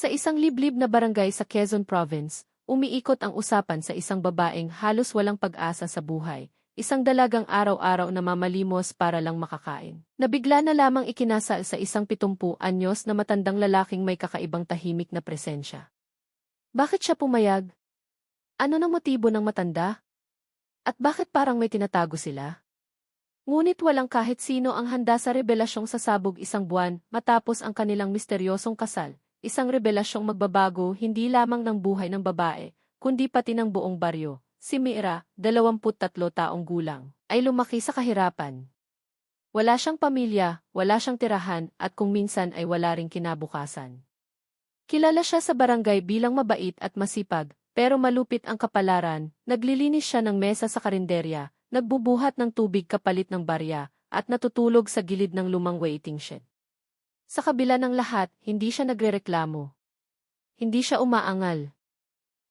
Sa isang liblib na barangay sa Quezon Province, umiikot ang usapan sa isang babaeng halos walang pag-asa sa buhay, isang dalagang araw-araw na mamalimos para lang makakain. Nabigla na lamang ikinasal sa isang pitumpu anyos na matandang lalaking may kakaibang tahimik na presensya. Bakit siya pumayag? Ano na motibo ng matanda? At bakit parang may tinatago sila? Ngunit walang kahit sino ang handa sa revelasyong sasabog isang buwan matapos ang kanilang misteryosong kasal, isang revelasyong magbabago hindi lamang ng buhay ng babae, kundi pati ng buong baryo. Si Mira, 23 taong gulang, ay lumaki sa kahirapan. Wala siyang pamilya, wala siyang tirahan, at kung minsan ay wala ring kinabukasan. Kilala siya sa barangay bilang mabait at masipag, pero malupit ang kapalaran, naglilinis siya ng mesa sa karinderya, nagbubuhat ng tubig kapalit ng barya, at natutulog sa gilid ng lumang waiting shed. Sa kabila ng lahat, hindi siya nagrereklamo. Hindi siya umaangal.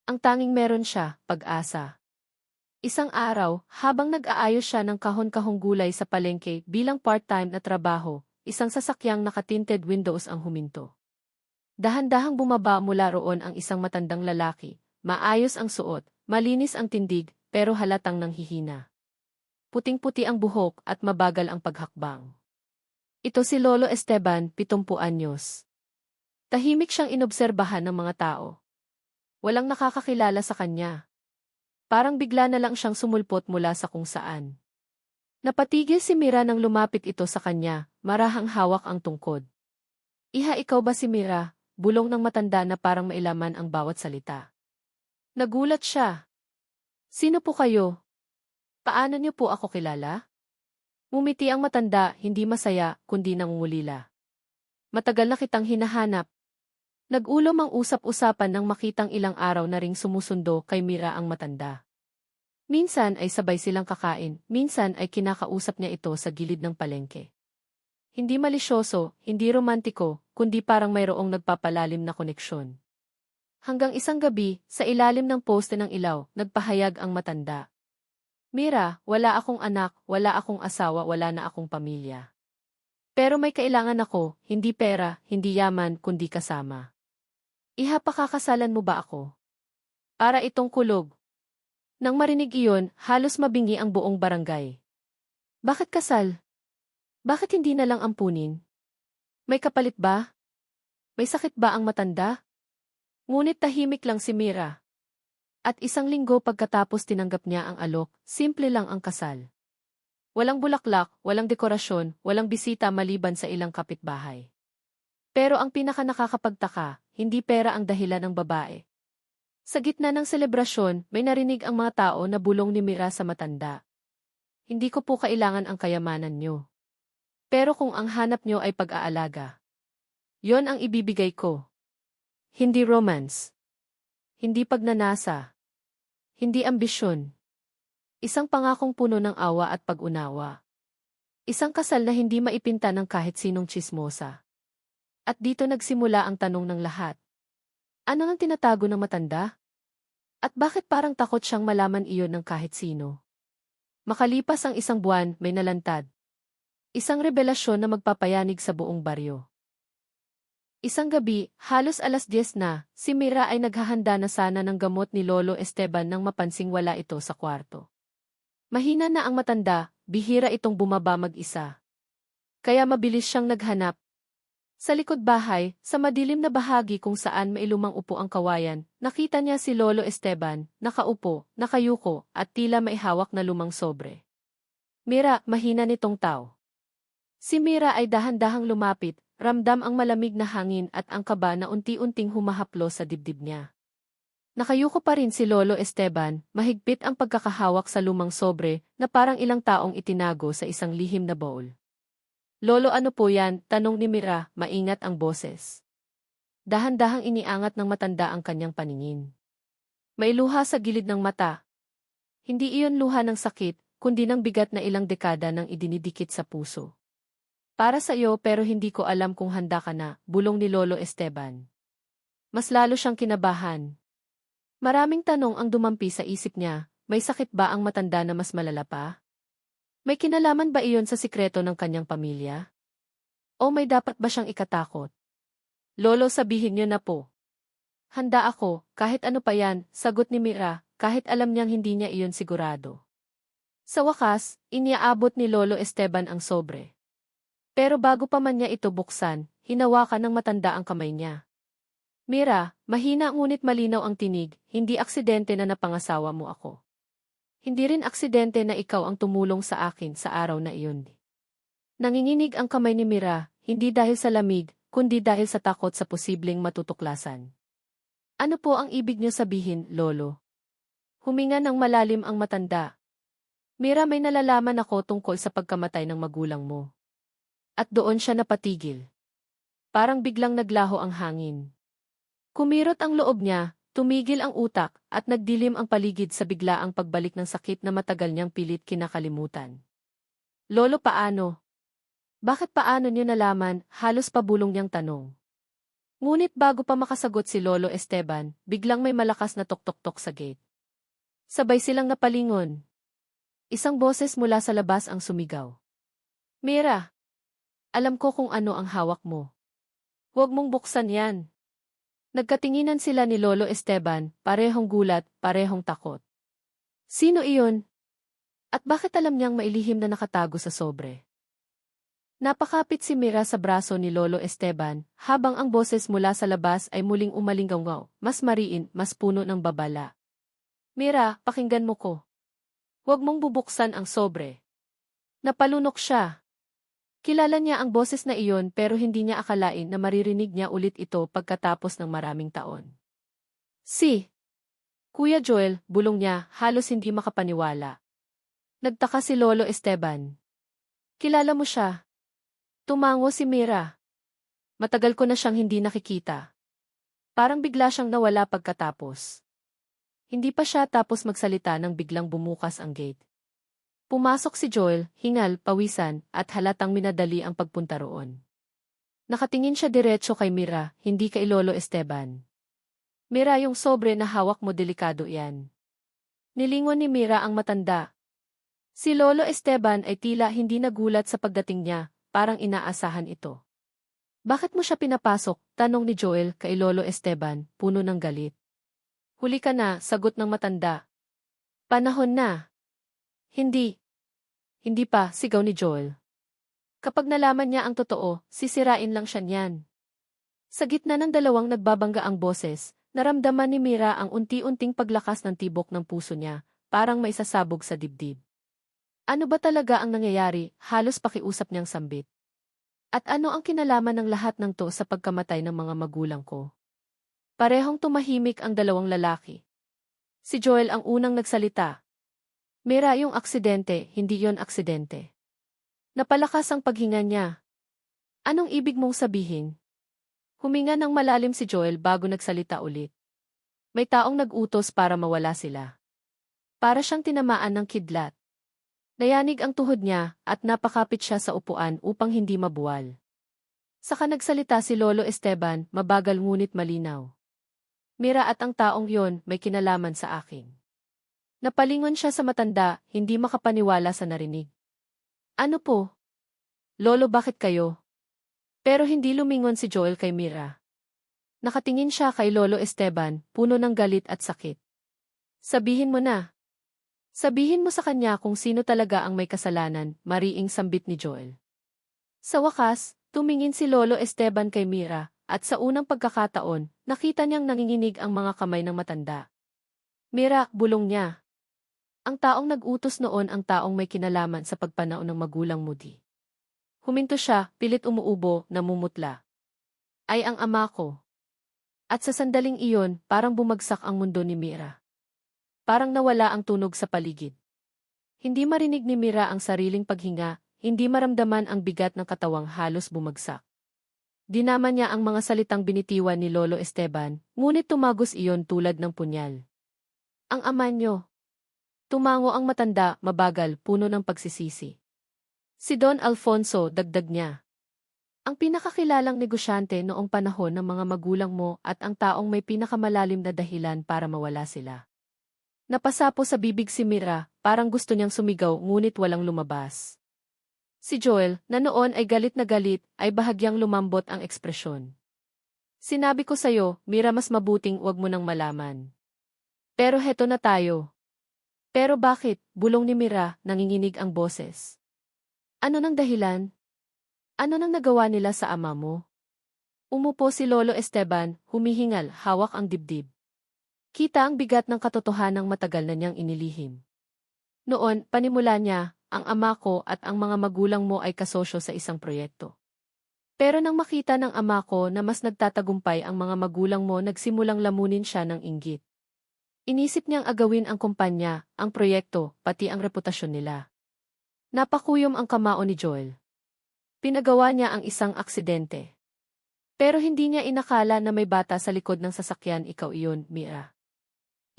Ang tanging meron siya, pag-asa. Isang araw, habang nag-aayos siya ng kahon-kahong gulay sa palengke bilang part-time na trabaho, isang sasakyang nakatinted windows ang huminto. Dahan-dahang bumaba mula roon ang isang matandang lalaki, maayos ang suot, malinis ang tindig, pero halatang nanghihina. Puting-puti ang buhok at mabagal ang paghakbang. Ito si Lolo Esteban, 70 anyos. Tahimik siyang inobserbahan ng mga tao. Walang nakakakilala sa kanya. Parang bigla na lang siyang sumulpot mula sa kung saan. Napatigil si Mira nang lumapit ito sa kanya, marahang hawak ang tungkod. Iha ikaw ba si Mira? Bulong ng matanda na parang mailaman ang bawat salita. Nagulat siya. Sino po kayo? Paano niyo po ako kilala? Mumiti ang matanda, hindi masaya, kundi nangungulila. Matagal na kitang hinahanap. Nag-ulom ang usap-usapan nang makitang ilang araw na ring sumusundo kay Mira ang matanda. Minsan ay sabay silang kakain, minsan ay kinakausap niya ito sa gilid ng palengke. Hindi malisyoso, hindi romantiko, kundi parang mayroong nagpapalalim na koneksyon. Hanggang isang gabi, sa ilalim ng poste ng ilaw, nagpahayag ang matanda. Mira, wala akong anak, wala akong asawa, wala na akong pamilya. Pero may kailangan ako, hindi pera, hindi yaman, kundi kasama. Iha pakakasalan mo ba ako? Para itong kulog. Nang marinig iyon, halos mabingi ang buong barangay. Bakit kasal? Bakit hindi na lang ampunin? May kapalit ba? May sakit ba ang matanda? Ngunit tahimik lang si Mira. At isang linggo pagkatapos tinanggap niya ang alok, simple lang ang kasal. Walang bulaklak, walang dekorasyon, walang bisita maliban sa ilang kapitbahay. Pero ang pinaka nakakapagtaka, hindi pera ang dahilan ng babae. Sa gitna ng selebrasyon, may narinig ang mga tao na bulong ni Mira sa matanda. Hindi ko po kailangan ang kayamanan nyo. Pero kung ang hanap nyo ay pag-aalaga, yon ang ibibigay ko. Hindi romance. Hindi pagnanasa. Hindi ambisyon. Isang pangakong puno ng awa at pag-unawa. Isang kasal na hindi maipinta ng kahit sinong chismosa. At dito nagsimula ang tanong ng lahat. Ano ang tinatago ng matanda? At bakit parang takot siyang malaman iyon ng kahit sino? Makalipas ang isang buwan, may nalantad. Isang revelasyon na magpapayanig sa buong baryo. Isang gabi, halos alas 10 na, si Mira ay naghahanda na sana ng gamot ni Lolo Esteban nang mapansing wala ito sa kwarto. Mahina na ang matanda, bihira itong bumaba mag-isa. Kaya mabilis siyang naghanap. Sa likod bahay, sa madilim na bahagi kung saan mailumang upo ang kawayan, nakita niya si Lolo Esteban, nakaupo, nakayuko, at tila may hawak na lumang sobre. Mira, mahina nitong tao. Si Mira ay dahan-dahang lumapit, Ramdam ang malamig na hangin at ang kaba na unti-unting humahaplo sa dibdib niya. Nakayuko pa rin si Lolo Esteban, mahigpit ang pagkakahawak sa lumang sobre na parang ilang taong itinago sa isang lihim na bowl. Lolo ano po yan? Tanong ni Mira, maingat ang boses. Dahan-dahang iniangat ng matanda ang kanyang paningin. May luha sa gilid ng mata. Hindi iyon luha ng sakit, kundi ng bigat na ilang dekada nang idinidikit sa puso. Para sa iyo pero hindi ko alam kung handa ka na, bulong ni Lolo Esteban. Mas lalo siyang kinabahan. Maraming tanong ang dumampi sa isip niya, may sakit ba ang matanda na mas malala pa? May kinalaman ba iyon sa sikreto ng kanyang pamilya? O may dapat ba siyang ikatakot? Lolo sabihin niyo na po. Handa ako, kahit ano pa yan, sagot ni Mira, kahit alam niyang hindi niya iyon sigurado. Sa wakas, iniaabot ni Lolo Esteban ang sobre. Pero bago pa man niya ito buksan, hinawakan ng matanda ang kamay niya. Mira, mahina ngunit malinaw ang tinig, hindi aksidente na napangasawa mo ako. Hindi rin aksidente na ikaw ang tumulong sa akin sa araw na iyon. Nanginginig ang kamay ni Mira, hindi dahil sa lamig, kundi dahil sa takot sa posibleng matutuklasan. Ano po ang ibig niyo sabihin, Lolo? Huminga ng malalim ang matanda. Mira may nalalaman ako tungkol sa pagkamatay ng magulang mo. At doon siya napatigil. Parang biglang naglaho ang hangin. Kumirot ang loob niya, tumigil ang utak, at nagdilim ang paligid sa biglaang pagbalik ng sakit na matagal niyang pilit kinakalimutan. Lolo paano? Bakit paano niyo nalaman, halos pabulong niyang tanong. Ngunit bago pa makasagot si Lolo Esteban, biglang may malakas na tok-tok-tok sa gate. Sabay silang napalingon. Isang boses mula sa labas ang sumigaw. Mira! Alam ko kung ano ang hawak mo. Huwag mong buksan yan. Nagkatinginan sila ni Lolo Esteban, parehong gulat, parehong takot. Sino iyon? At bakit alam niyang mailihim na nakatago sa sobre? Napakapit si Mira sa braso ni Lolo Esteban, habang ang boses mula sa labas ay muling umalinggaw mas mariin, mas puno ng babala. Mira, pakinggan mo ko. Huwag mong bubuksan ang sobre. Napalunok siya. Kilala niya ang boses na iyon pero hindi niya akalain na maririnig niya ulit ito pagkatapos ng maraming taon. Si. Kuya Joel, bulong niya, halos hindi makapaniwala. Nagtaka si Lolo Esteban. Kilala mo siya. Tumango si Mira. Matagal ko na siyang hindi nakikita. Parang bigla siyang nawala pagkatapos. Hindi pa siya tapos magsalita nang biglang bumukas ang gate. Pumasok si Joel, hingal, pawisan, at halatang minadali ang pagpunta roon. Nakatingin siya diretso kay Mira, hindi kay Lolo Esteban. Mira yung sobre na hawak mo delikado yan. Nilingon ni Mira ang matanda. Si Lolo Esteban ay tila hindi nagulat sa pagdating niya, parang inaasahan ito. Bakit mo siya pinapasok? Tanong ni Joel kay Lolo Esteban, puno ng galit. Huli ka na, sagot ng matanda. Panahon na. Hindi. Hindi pa, sigaw ni Joel. Kapag nalaman niya ang totoo, sisirain lang siya niyan. Sa gitna ng dalawang nagbabangga ang boses, naramdaman ni Mira ang unti-unting paglakas ng tibok ng puso niya, parang may sasabog sa dibdib. Ano ba talaga ang nangyayari, halos pakiusap niyang sambit. At ano ang kinalaman ng lahat ng to sa pagkamatay ng mga magulang ko? Parehong tumahimik ang dalawang lalaki. Si Joel ang unang nagsalita. Mira yung aksidente, hindi yon aksidente. Napalakas ang paghinga niya. Anong ibig mong sabihin? Huminga ng malalim si Joel bago nagsalita ulit. May taong nag-utos para mawala sila. Para siyang tinamaan ng kidlat. Nayanig ang tuhod niya at napakapit siya sa upuan upang hindi mabuwal. Saka nagsalita si Lolo Esteban, mabagal ngunit malinaw. Mira at ang taong yon may kinalaman sa akin. Napalingon siya sa matanda, hindi makapaniwala sa narinig. Ano po? Lolo bakit kayo? Pero hindi lumingon si Joel kay Mira. Nakatingin siya kay Lolo Esteban, puno ng galit at sakit. Sabihin mo na, Sabihin mo sa kanya kung sino talaga ang may kasalanan, mariing sambit ni Joel. Sa wakas, tumingin si Lolo Esteban kay Mira, at sa unang pagkakataon, nakita niyang nanginginig ang mga kamay ng matanda. Mira, bulong niya. Ang taong nag-utos noon ang taong may kinalaman sa pagpanao ng magulang mo di. Huminto siya, pilit umuubo, namumutla. Ay ang ama ko. At sa sandaling iyon, parang bumagsak ang mundo ni Mira. Parang nawala ang tunog sa paligid. Hindi marinig ni Mira ang sariling paghinga, hindi maramdaman ang bigat ng katawang halos bumagsak. Dinaman niya ang mga salitang binitiwan ni Lolo Esteban, ngunit tumagos iyon tulad ng punyal. Ang ama niyo. Tumango ang matanda, mabagal, puno ng pagsisisi. Si Don Alfonso, dagdag niya. Ang pinakakilalang negosyante noong panahon ng mga magulang mo at ang taong may pinakamalalim na dahilan para mawala sila. Napasapo sa bibig si Mira, parang gusto niyang sumigaw ngunit walang lumabas. Si Joel, na noon ay galit na galit, ay bahagyang lumambot ang ekspresyon. Sinabi ko sa'yo, Mira mas mabuting wag mo nang malaman. Pero heto na tayo. Pero bakit, bulong ni Mira, nanginginig ang boses. Ano nang dahilan? Ano nang nagawa nila sa ama mo? Umupo si Lolo Esteban, humihingal, hawak ang dibdib. Kita ang bigat ng katotohanang matagal na niyang inilihim. Noon, panimula niya, ang ama ko at ang mga magulang mo ay kasosyo sa isang proyekto. Pero nang makita ng ama ko na mas nagtatagumpay ang mga magulang mo nagsimulang lamunin siya ng inggit. Inisip niyang agawin ang kumpanya, ang proyekto, pati ang reputasyon nila. Napakuyom ang kamao ni Joel. Pinagawa niya ang isang aksidente. Pero hindi niya inakala na may bata sa likod ng sasakyan ikaw iyon, Mira.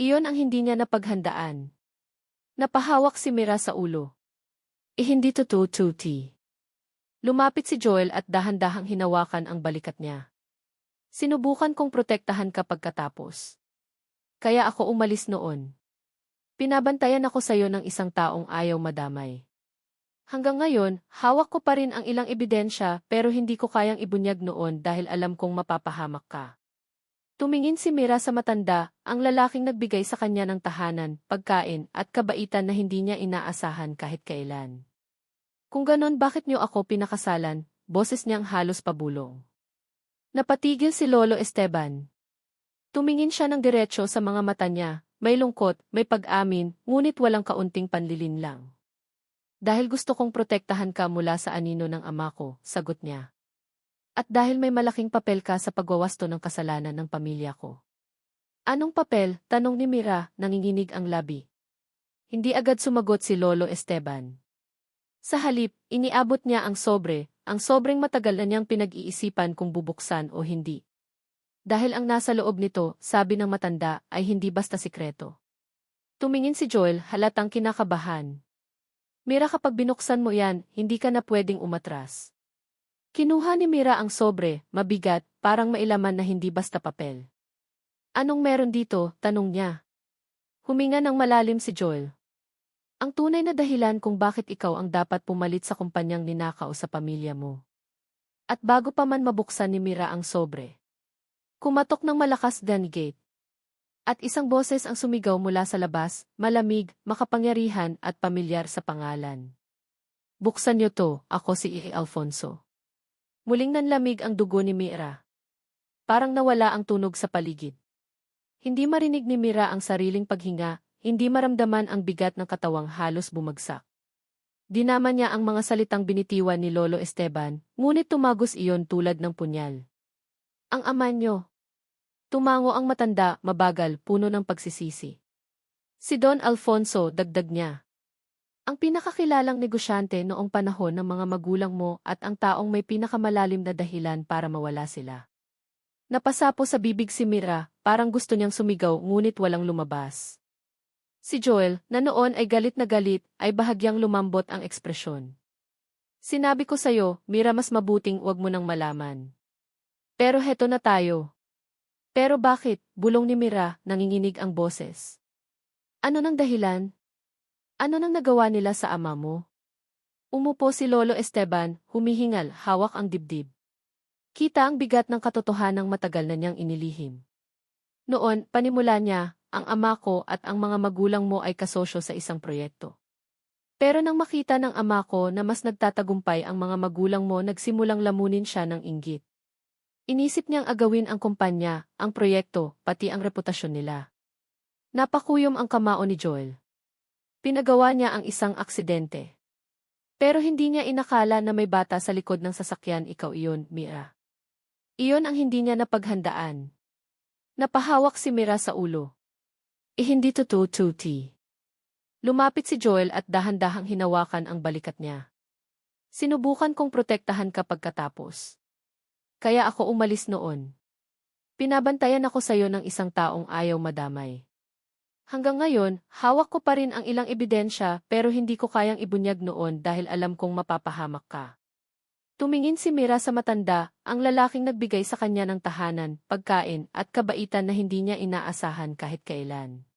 Iyon ang hindi niya napaghandaan. Napahawak si Mira sa ulo. Eh hindi totoo, Tuti. Lumapit si Joel at dahan-dahang hinawakan ang balikat niya. Sinubukan kong protektahan kapag katapos. Kaya ako umalis noon. Pinabantayan ako sa iyo ng isang taong ayaw madamay. Hanggang ngayon, hawak ko pa rin ang ilang ebidensya pero hindi ko kayang ibunyag noon dahil alam kong mapapahamak ka. Tumingin si Mira sa matanda, ang lalaking nagbigay sa kanya ng tahanan, pagkain, at kabaitan na hindi niya inaasahan kahit kailan. Kung ganon bakit niyo ako pinakasalan, boses niyang halos pabulong. Napatigil si Lolo Esteban. Tumingin siya ng diretsyo sa mga mata niya, may lungkot, may pag-amin, ngunit walang kaunting panlilin lang. Dahil gusto kong protektahan ka mula sa anino ng ama ko, sagot niya. At dahil may malaking papel ka sa pagwawasto ng kasalanan ng pamilya ko. Anong papel? Tanong ni Mira, nanginginig ang labi. Hindi agad sumagot si Lolo Esteban. Sa halip, iniabot niya ang sobre, ang sobreng matagal na niyang pinag-iisipan kung bubuksan o hindi. Dahil ang nasa loob nito, sabi ng matanda, ay hindi basta sikreto. Tumingin si Joel, halatang kinakabahan. Mira kapag binuksan mo yan, hindi ka na pwedeng umatras. Kinuha ni Mira ang sobre, mabigat, parang mailaman na hindi basta papel. Anong meron dito? Tanong niya. Huminga ng malalim si Joel. Ang tunay na dahilan kung bakit ikaw ang dapat pumalit sa kumpanyang ninakaw sa pamilya mo. At bago pa man mabuksan ni Mira ang sobre. Kumatok ng malakas gate. At isang boses ang sumigaw mula sa labas, malamig, makapangyarihan at pamilyar sa pangalan. Buksan niyo to, ako si E. Alfonso. Muling nanlamig ang dugo ni Mira. Parang nawala ang tunog sa paligid. Hindi marinig ni Mira ang sariling paghinga, hindi maramdaman ang bigat ng katawang halos bumagsak. Dinaman niya ang mga salitang binitiwan ni Lolo Esteban, ngunit tumagos iyon tulad ng punyal. Ang ama niyo, Tumango ang matanda, mabagal, puno ng pagsisisi. Si Don Alfonso, dagdag niya. Ang pinakakilalang negosyante noong panahon ng mga magulang mo at ang taong may pinakamalalim na dahilan para mawala sila. Napasapo sa bibig si Mira, parang gusto niyang sumigaw ngunit walang lumabas. Si Joel, na noon ay galit na galit, ay bahagyang lumambot ang ekspresyon. Sinabi ko sa'yo, Mira mas mabuting wag mo nang malaman. Pero heto na tayo. Pero bakit, bulong ni Mira, nanginginig ang boses. Ano nang dahilan? Ano nang nagawa nila sa ama mo? Umupo si Lolo Esteban, humihingal, hawak ang dibdib. Kita ang bigat ng katotohanang matagal na niyang inilihim. Noon, panimula niya, ang ama ko at ang mga magulang mo ay kasosyo sa isang proyekto. Pero nang makita ng ama ko na mas nagtatagumpay ang mga magulang mo nagsimulang lamunin siya ng inggit. Inisip niyang agawin ang kumpanya, ang proyekto, pati ang reputasyon nila. Napakuyom ang kamao ni Joel. Pinagawa niya ang isang aksidente. Pero hindi niya inakala na may bata sa likod ng sasakyan ikaw iyon, Mira. Iyon ang hindi niya napaghandaan. Napahawak si Mira sa ulo. Eh hindi totoo, Tuti. Lumapit si Joel at dahan-dahang hinawakan ang balikat niya. Sinubukan kong protektahan kapag katapos. Kaya ako umalis noon. Pinabantayan ako sa iyo ng isang taong ayaw madamay. Hanggang ngayon, hawak ko pa rin ang ilang ebidensya pero hindi ko kayang ibunyag noon dahil alam kong mapapahamak ka. Tumingin si Mira sa matanda, ang lalaking nagbigay sa kanya ng tahanan, pagkain, at kabaitan na hindi niya inaasahan kahit kailan.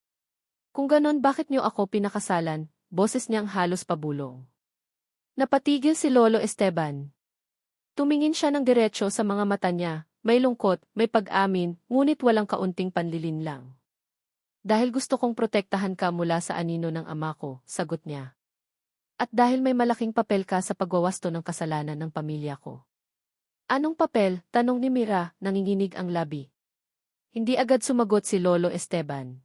Kung ganon bakit niyo ako pinakasalan, boses niyang halos pabulong. Napatigil si Lolo Esteban, Tumingin siya ng diretsyo sa mga mata niya, may lungkot, may pag-amin, ngunit walang kaunting panlilin lang. Dahil gusto kong protektahan ka mula sa anino ng ama ko, sagot niya. At dahil may malaking papel ka sa pagwawasto ng kasalanan ng pamilya ko. Anong papel? Tanong ni Mira, nanginginig ang labi. Hindi agad sumagot si Lolo Esteban.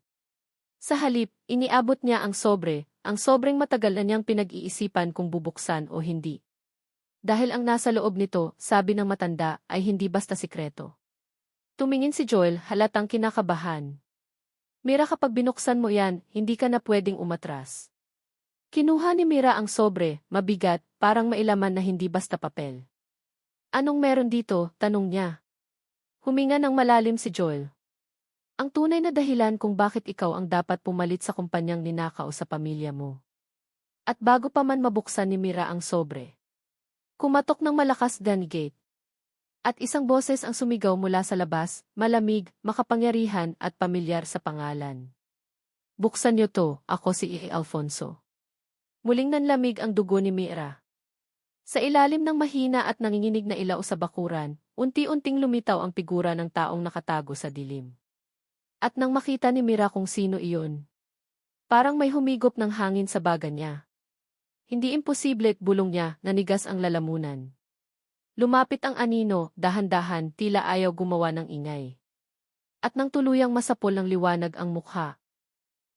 Sa halip, iniabot niya ang sobre, ang sobreng matagal na niyang pinag-iisipan kung bubuksan o hindi. Dahil ang nasa loob nito, sabi ng matanda, ay hindi basta sikreto. Tumingin si Joel, halatang kinakabahan. Mira kapag binuksan mo yan, hindi ka na pwedeng umatras. Kinuha ni Mira ang sobre, mabigat, parang mailaman na hindi basta papel. Anong meron dito? Tanong niya. Huminga ng malalim si Joel. Ang tunay na dahilan kung bakit ikaw ang dapat pumalit sa kumpanyang ninakaw sa pamilya mo. At bago pa man mabuksan ni Mira ang sobre. Kumatok ng malakas gate. At isang boses ang sumigaw mula sa labas, malamig, makapangyarihan at pamilyar sa pangalan. Buksan niyo to, ako si E. Alfonso. Muling nanlamig ang dugo ni Mira. Sa ilalim ng mahina at nanginginig na ilaw sa bakuran, unti-unting lumitaw ang figura ng taong nakatago sa dilim. At nang makita ni Mira kung sino iyon, parang may humigop ng hangin sa baga niya. Hindi imposible bulong niya, nanigas ang lalamunan. Lumapit ang anino, dahan-dahan, tila ayaw gumawa ng ingay. At nang tuluyang masapol ng liwanag ang mukha.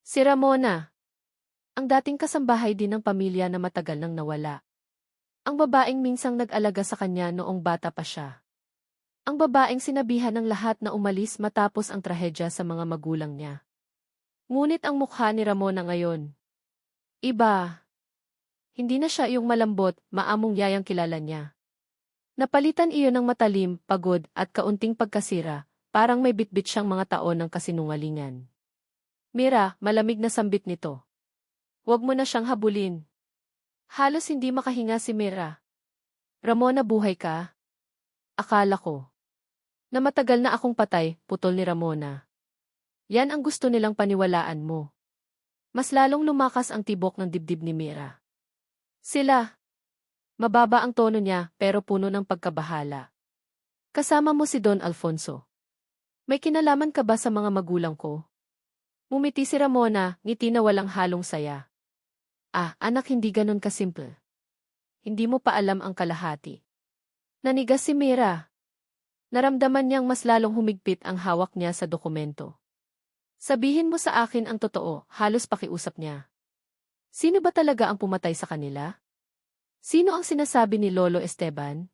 Si Ramona. Ang dating kasambahay din ng pamilya na matagal nang nawala. Ang babaeng minsang nag-alaga sa kanya noong bata pa siya. Ang babaeng sinabihan ng lahat na umalis matapos ang trahedya sa mga magulang niya. Ngunit ang mukha ni Ramona ngayon. Iba. Hindi na siya yung malambot, maamong yayang kilala niya. Napalitan iyon ng matalim, pagod, at kaunting pagkasira, parang may bitbit siyang mga taon ng kasinungalingan. Mira, malamig na sambit nito. Huwag mo na siyang habulin. Halos hindi makahinga si Mira. Ramona buhay ka? Akala ko na matagal na akong patay, putol ni Ramona. Yan ang gusto nilang paniwalaan mo. Mas lalong lumakas ang tibok ng dibdib ni Mira. Sila. Mababa ang tono niya, pero puno ng pagkabahala. Kasama mo si Don Alfonso. May kinalaman ka ba sa mga magulang ko? Mumiti si Ramona, ngiti na walang halong saya. Ah, anak hindi ganon kasimple. Hindi mo pa alam ang kalahati. Nanigas si Mira. Naramdaman niyang mas lalong humigpit ang hawak niya sa dokumento. Sabihin mo sa akin ang totoo, halos pakiusap niya. Sino ba talaga ang pumatay sa kanila? Sino ang sinasabi ni Lolo Esteban?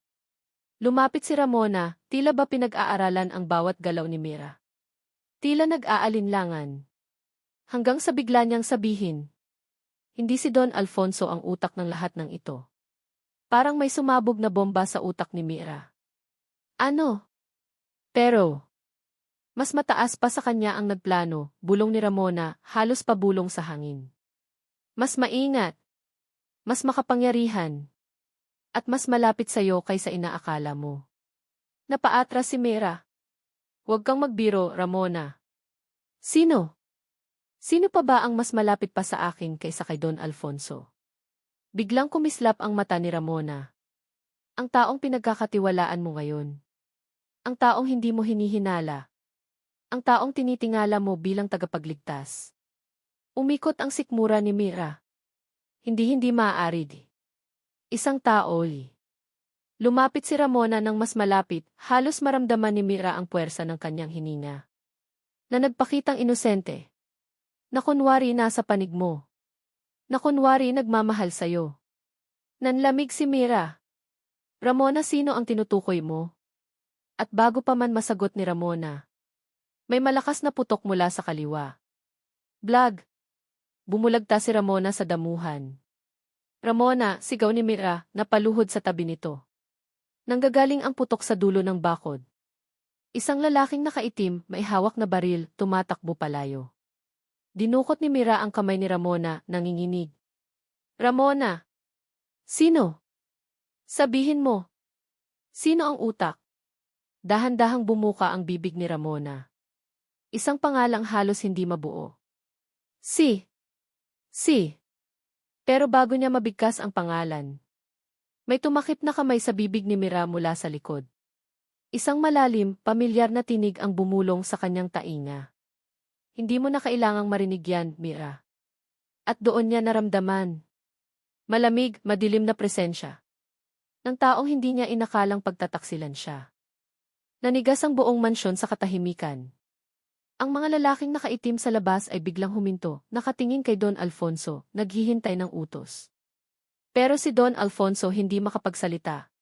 Lumapit si Ramona, tila ba pinag-aaralan ang bawat galaw ni Mira. Tila nag-aalinlangan. Hanggang sa bigla niyang sabihin. Hindi si Don Alfonso ang utak ng lahat ng ito. Parang may sumabog na bomba sa utak ni Mira. Ano? Pero, mas mataas pa sa kanya ang nagplano, bulong ni Ramona, halos pabulong sa hangin. Mas maingat, mas makapangyarihan, at mas malapit sa'yo kaysa inaakala mo. Napaatras si Mera. Huwag kang magbiro, Ramona. Sino? Sino pa ba ang mas malapit pa sa akin kaysa kay Don Alfonso? Biglang kumislap ang mata ni Ramona. Ang taong pinagkakatiwalaan mo ngayon. Ang taong hindi mo hinihinala. Ang taong tinitingala mo bilang tagapagligtas. Umikot ang sikmura ni Mira. Hindi-hindi maaari di. Isang tao li. Lumapit si Ramona ng mas malapit, halos maramdaman ni Mira ang puwersa ng kanyang hininga. Na nagpakitang inosente. Na kunwari nasa panig mo. Na kunwari nagmamahal sa'yo. Nanlamig si Mira. Ramona sino ang tinutukoy mo? At bago pa man masagot ni Ramona, may malakas na putok mula sa kaliwa. Blag! Bumulagta si Ramona sa damuhan. Ramona, sigaw ni Mira, napaluhod sa tabi nito. Nanggagaling ang putok sa dulo ng bakod. Isang lalaking nakaitim, may hawak na baril, tumatakbo palayo. Dinukot ni Mira ang kamay ni Ramona, nanginginig. Ramona! Sino? Sabihin mo. Sino ang utak? Dahan-dahang bumuka ang bibig ni Ramona. Isang pangalang halos hindi mabuo. Si. Si. Pero bago niya mabigkas ang pangalan, may tumakip na kamay sa bibig ni Mira mula sa likod. Isang malalim, pamilyar na tinig ang bumulong sa kanyang tainga. Hindi mo na kailangang marinig yan, Mira. At doon niya naramdaman. Malamig, madilim na presensya. Ng taong hindi niya inakalang pagtataksilan siya. Nanigas ang buong mansyon sa katahimikan. Ang mga lalaking nakaitim sa labas ay biglang huminto, nakatingin kay Don Alfonso, naghihintay ng utos. Pero si Don Alfonso hindi makapagsalita.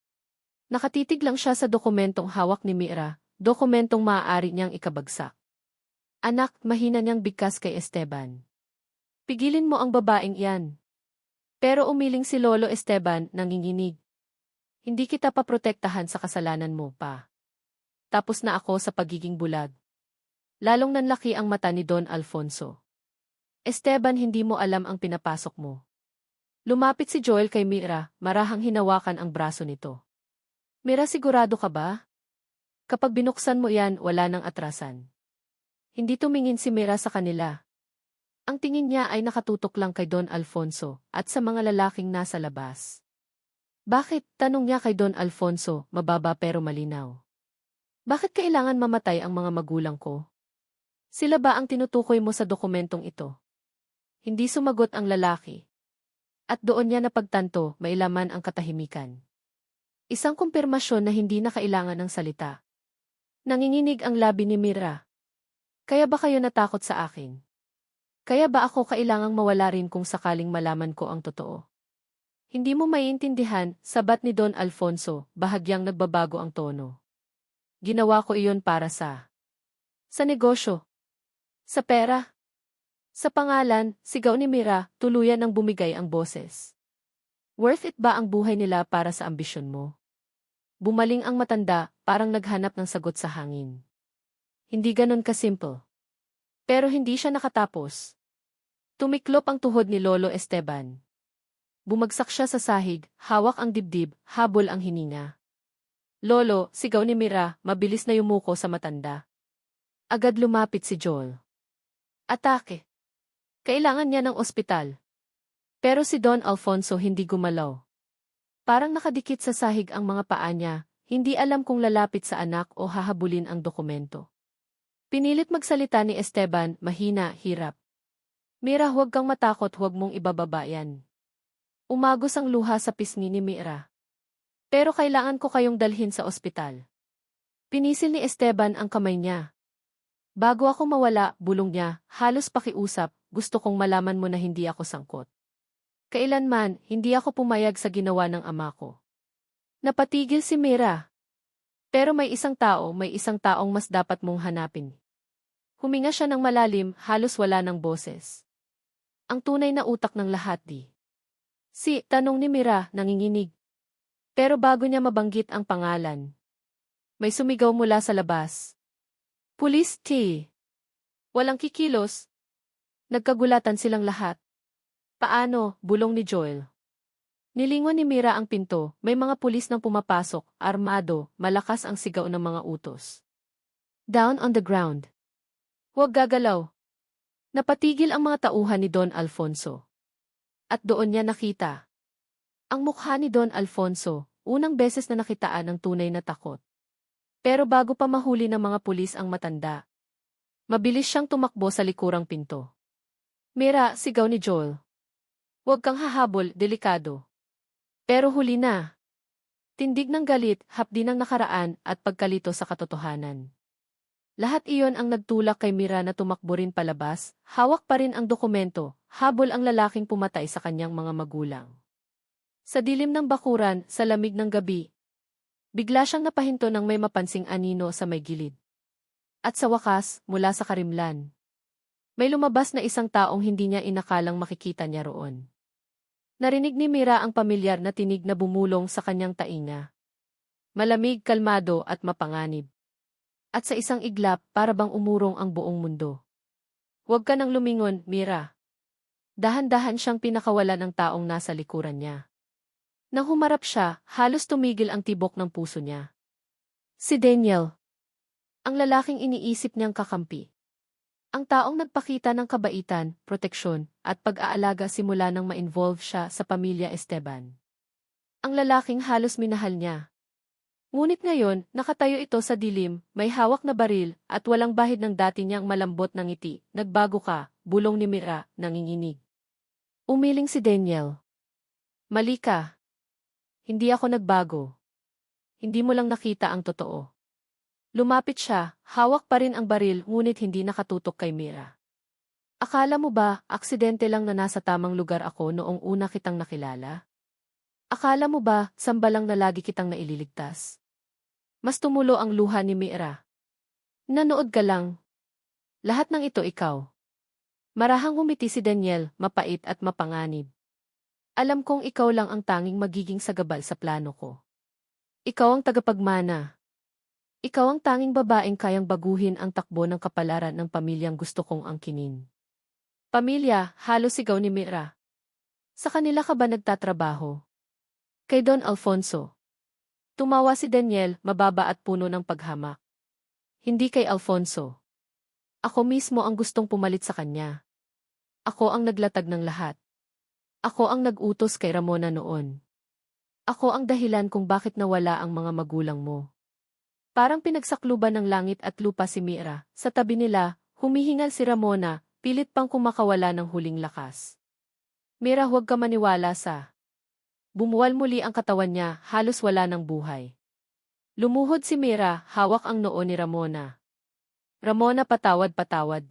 Nakatitig lang siya sa dokumentong hawak ni Mira, dokumentong maaari niyang ikabagsak. Anak, mahina niyang bigkas kay Esteban. Pigilin mo ang babaeng iyan. Pero umiling si Lolo Esteban, nanginginig. Hindi kita paprotektahan sa kasalanan mo pa. Tapos na ako sa pagiging bulag. Lalong nanlaki ang mata ni Don Alfonso. Esteban, hindi mo alam ang pinapasok mo. Lumapit si Joel kay Mira, marahang hinawakan ang braso nito. Mira, sigurado ka ba? Kapag binuksan mo yan, wala nang atrasan. Hindi tumingin si Mira sa kanila. Ang tingin niya ay nakatutok lang kay Don Alfonso at sa mga lalaking nasa labas. Bakit? Tanong niya kay Don Alfonso, mababa pero malinaw. Bakit kailangan mamatay ang mga magulang ko? Sila ba ang tinutukoy mo sa dokumentong ito? Hindi sumagot ang lalaki. At doon niya napagtanto, may laman ang katahimikan. Isang kumpirmasyon na hindi na kailangan ng salita. Nanginginig ang labi ni Mira. Kaya ba kayo natakot sa akin? Kaya ba ako kailangang mawala rin kung sakaling malaman ko ang totoo? Hindi mo maiintindihan, sabat ni Don Alfonso, bahagyang nagbabago ang tono. Ginawa ko iyon para sa... Sa negosyo. Sa pera. Sa pangalan, sigaw ni Mira, tuluyan ang bumigay ang boses. Worth it ba ang buhay nila para sa ambisyon mo? Bumaling ang matanda, parang naghanap ng sagot sa hangin. Hindi ganon kasimple. Pero hindi siya nakatapos. Tumiklop ang tuhod ni Lolo Esteban. Bumagsak siya sa sahig, hawak ang dibdib, habol ang hininga. Lolo, sigaw ni Mira, mabilis na yumuko sa matanda. Agad lumapit si Joel. Atake. Kailangan niya ng ospital. Pero si Don Alfonso hindi gumalaw. Parang nakadikit sa sahig ang mga paa niya, hindi alam kung lalapit sa anak o hahabulin ang dokumento. Pinilit magsalita ni Esteban, mahina, hirap. Mira huwag kang matakot huwag mong ibababa yan. Umagos ang luha sa pisngi ni Mira. Pero kailangan ko kayong dalhin sa ospital. Pinisil ni Esteban ang kamay niya. Bago ako mawala, bulong niya, halos pakiusap, gusto kong malaman mo na hindi ako sangkot. Kailanman, hindi ako pumayag sa ginawa ng ama ko. Napatigil si Mira. Pero may isang tao, may isang taong mas dapat mong hanapin. Huminga siya ng malalim, halos wala ng boses. Ang tunay na utak ng lahat di. Si, tanong ni Mira, nanginginig. Pero bago niya mabanggit ang pangalan, may sumigaw mula sa labas. Police T. Walang kikilos. Nagkagulatan silang lahat. Paano, bulong ni Joel. Nilingon ni Mira ang pinto, may mga pulis nang pumapasok, armado, malakas ang sigaw ng mga utos. Down on the ground. Huwag gagalaw. Napatigil ang mga tauhan ni Don Alfonso. At doon niya nakita. Ang mukha ni Don Alfonso, unang beses na nakitaan ng tunay na takot. Pero bago pa mahuli ng mga pulis ang matanda, mabilis siyang tumakbo sa likurang pinto. Mira, sigaw ni Joel. Huwag kang hahabol, delikado. Pero huli na. Tindig ng galit, hapdi ng nakaraan, at pagkalito sa katotohanan. Lahat iyon ang nagtulak kay Mira na tumakbo rin palabas, hawak pa rin ang dokumento, habol ang lalaking pumatay sa kanyang mga magulang. Sa dilim ng bakuran, sa lamig ng gabi, bigla siyang napahinto ng may mapansing anino sa may gilid. At sa wakas, mula sa karimlan, may lumabas na isang taong hindi niya inakalang makikita niya roon. Narinig ni Mira ang pamilyar na tinig na bumulong sa kanyang tainga. Malamig, kalmado at mapanganib. At sa isang iglap, para bang umurong ang buong mundo. Huwag ka nang lumingon, Mira. Dahan-dahan siyang pinakawalan ng taong nasa likuran niya. Nang humarap siya, halos tumigil ang tibok ng puso niya. Si Daniel. Ang lalaking iniisip niyang kakampi. Ang taong nagpakita ng kabaitan, proteksyon, at pag-aalaga simula nang ma-involve siya sa pamilya Esteban. Ang lalaking halos minahal niya. Ngunit ngayon, nakatayo ito sa dilim, may hawak na baril, at walang bahid ng dati niyang malambot na ngiti. Nagbago ka, bulong ni Mira, nanginginig. Umiling si Daniel. Mali ka. Hindi ako nagbago. Hindi mo lang nakita ang totoo. Lumapit siya, hawak pa rin ang baril ngunit hindi nakatutok kay Mira. Akala mo ba, aksidente lang na nasa tamang lugar ako noong una kitang nakilala? Akala mo ba, samba lang na lagi kitang naililigtas? Mas tumulo ang luha ni Mira. Nanood ka lang. Lahat ng ito ikaw. Marahang humiti si Daniel, mapait at mapanganib. Alam kong ikaw lang ang tanging magiging sagabal sa plano ko. Ikaw ang tagapagmana. Ikaw ang tanging babaeng kayang baguhin ang takbo ng kapalaran ng pamilyang gusto kong angkinin. Pamilya, halos sigaw ni Mira. Sa kanila ka ba nagtatrabaho? Kay Don Alfonso. Tumawa si Daniel, mababa at puno ng paghamak. Hindi kay Alfonso. Ako mismo ang gustong pumalit sa kanya. Ako ang naglatag ng lahat. Ako ang nag-utos kay Ramona noon. Ako ang dahilan kung bakit nawala ang mga magulang mo. Parang pinagsakluban ng langit at lupa si Mira. Sa tabi nila, humihingal si Ramona, pilit pang kumakawala ng huling lakas. Mira huwag ka maniwala sa... Bumuwal muli ang katawan niya, halos wala ng buhay. Lumuhod si Mira, hawak ang noo ni Ramona. Ramona patawad-patawad.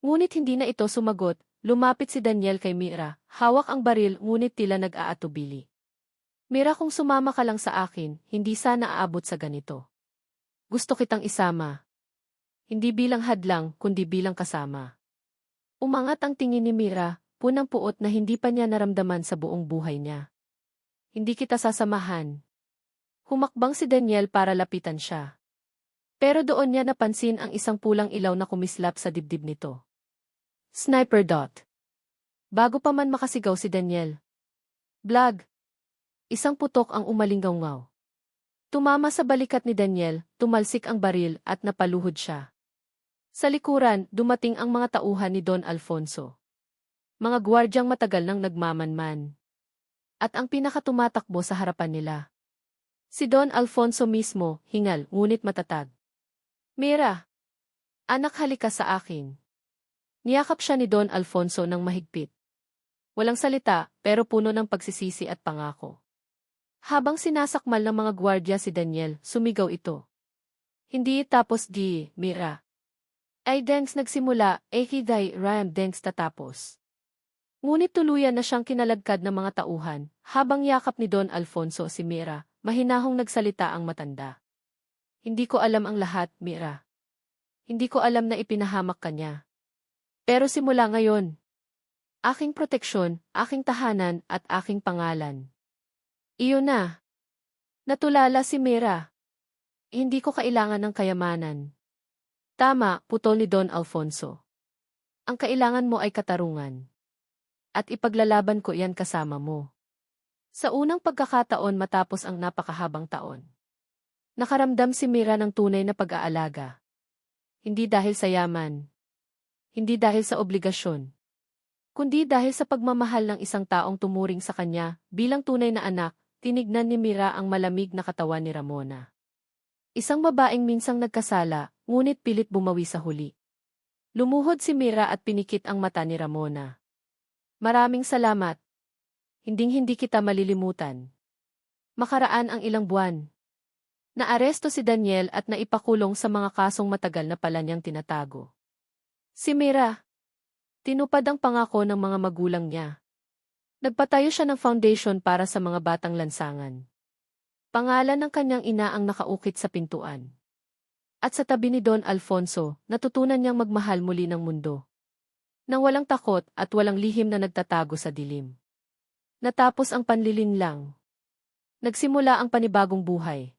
Ngunit hindi na ito sumagot, lumapit si Daniel kay Mira, hawak ang baril ngunit tila nag-aatubili. Mira kung sumama ka lang sa akin, hindi sana aabot sa ganito. Gusto kitang isama. Hindi bilang hadlang, kundi bilang kasama. Umangat ang tingin ni Mira, punang puot na hindi pa niya naramdaman sa buong buhay niya. Hindi kita sasamahan. Humakbang si Daniel para lapitan siya. Pero doon niya napansin ang isang pulang ilaw na kumislap sa dibdib nito. Sniper Dot. Bago pa man makasigaw si Daniel. Blag. Isang putok ang umalinggaw-ngaw. Tumama sa balikat ni Daniel, tumalsik ang baril at napaluhod siya. Sa likuran, dumating ang mga tauhan ni Don Alfonso. Mga gwardyang matagal nang nagmamanman. At ang pinakatumatakbo sa harapan nila. Si Don Alfonso mismo, hingal, ngunit matatag. Mira! Anak halika sa akin. Niyakap siya ni Don Alfonso ng mahigpit. Walang salita, pero puno ng pagsisisi at pangako. Habang sinasakmal ng mga gwardya si Daniel, sumigaw ito. Hindi tapos di, Mira. Ay dengs nagsimula, ekiday ram dengs tatapos. Ngunit tuluyan na siyang kinalagkad ng mga tauhan, habang yakap ni Don Alfonso si Mira, mahinahong nagsalita ang matanda. Hindi ko alam ang lahat, Mira. Hindi ko alam na ipinahamak ka niya. Pero simula ngayon, aking proteksyon, aking tahanan at aking pangalan. Iyo na. Natulala si Mira. Hindi ko kailangan ng kayamanan. Tama, putol ni Don Alfonso. Ang kailangan mo ay katarungan. At ipaglalaban ko yan kasama mo. Sa unang pagkakataon matapos ang napakahabang taon. Nakaramdam si Mira ng tunay na pag-aalaga. Hindi dahil sa yaman. Hindi dahil sa obligasyon. Kundi dahil sa pagmamahal ng isang taong tumuring sa kanya bilang tunay na anak Tinignan ni Mira ang malamig na katawan ni Ramona. Isang babaeng minsang nagkasala, ngunit pilit bumawi sa huli. Lumuhod si Mira at pinikit ang mata ni Ramona. Maraming salamat. Hinding-hindi kita malilimutan. Makaraan ang ilang buwan. Naaresto si Daniel at naipakulong sa mga kasong matagal na pala niyang tinatago. Si Mira. Tinupad ang pangako ng mga magulang niya. Nagpatayo siya ng foundation para sa mga batang lansangan. Pangalan ng kanyang ina ang nakaukit sa pintuan. At sa tabi ni Don Alfonso, natutunan niyang magmahal muli ng mundo. Nang walang takot at walang lihim na nagtatago sa dilim. Natapos ang panlilinlang. Nagsimula ang panibagong buhay.